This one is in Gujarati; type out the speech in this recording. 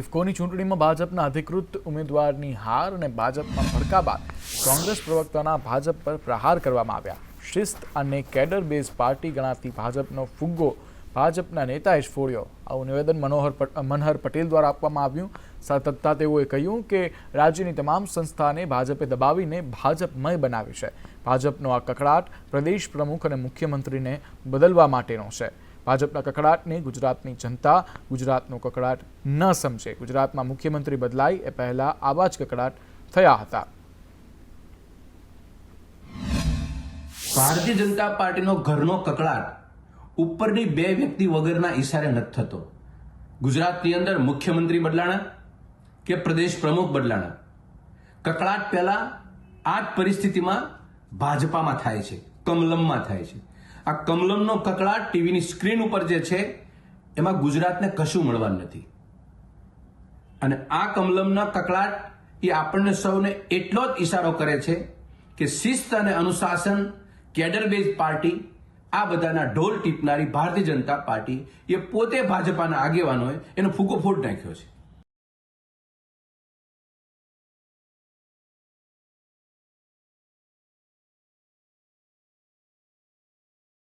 ઇફકોની ચૂંટણીમાં ભાજપના અધિકૃત ઉમેદવારની હાર અને ભાજપમાં ભડકા બાદ કોંગ્રેસ પ્રવક્તાના ભાજપ પર પ્રહાર કરવામાં આવ્યા. શિસ્ત અને કેડર બેઝ પાર્ટી ગણાતી ભાજપનો ફુગ્ગો ભાજપના નેતાએ જ ફોડ્યો. આવું નિવેદન મનોહર મનહર પટેલ દ્વારા આપવામાં આવ્યું. સતતતા તેઓએ કહ્યું કે રાજ્યની તમામ સંસ્થાને ભાજપે દબાવીને ભાજપમય બનાવી છે. ભાજપનો આ કકડાટ પ્રદેશ પ્રમુખ અને મુખ્યમંત્રીને બદલવા માટેનો છે. ભાજપના કકડાટને, ગુજરાતની જનતા ગુજરાતનો કકળાટ ન સમજે. ગુજરાતમાં મુખ્યમંત્રી બદલાય એ પહેલા આવા જ કકળાટ થયા હતા. ભારતીય જનતા પાર્ટીનો ઘરનો કકડાટ ઉપરની બે વ્યક્તિ વગરના ઈશારે નથી થતો. ગુજરાતની અંદર મુખ્યમંત્રી બદલાણા કે પ્રદેશ પ્રમુખ બદલાણા? કકળાટ પહેલા આ જ પરિસ્થિતિમાં ભાજપામાં થાય છે, કમલમમાં થાય છે. આ કમલમનો કકળાટ ટીવીની સ્ક્રીન ઉપર જે છે, એમાં ગુજરાતને કશું મળવાનું નથી. અને આ કમલમના કકળાટ એ આપણને સૌને એટલો જ ઈશારો કરે છે કે શિસ્ત અને અનુશાસન કેડર બેઝ પાર્ટી, આ બધાના ઢોલ ટીપનારી ભારતીય જનતા પાર્ટી એ પોતે ભાજપાના આગેવાનોએ એનો ફૂકો ફૂટ નાખ્યો છે.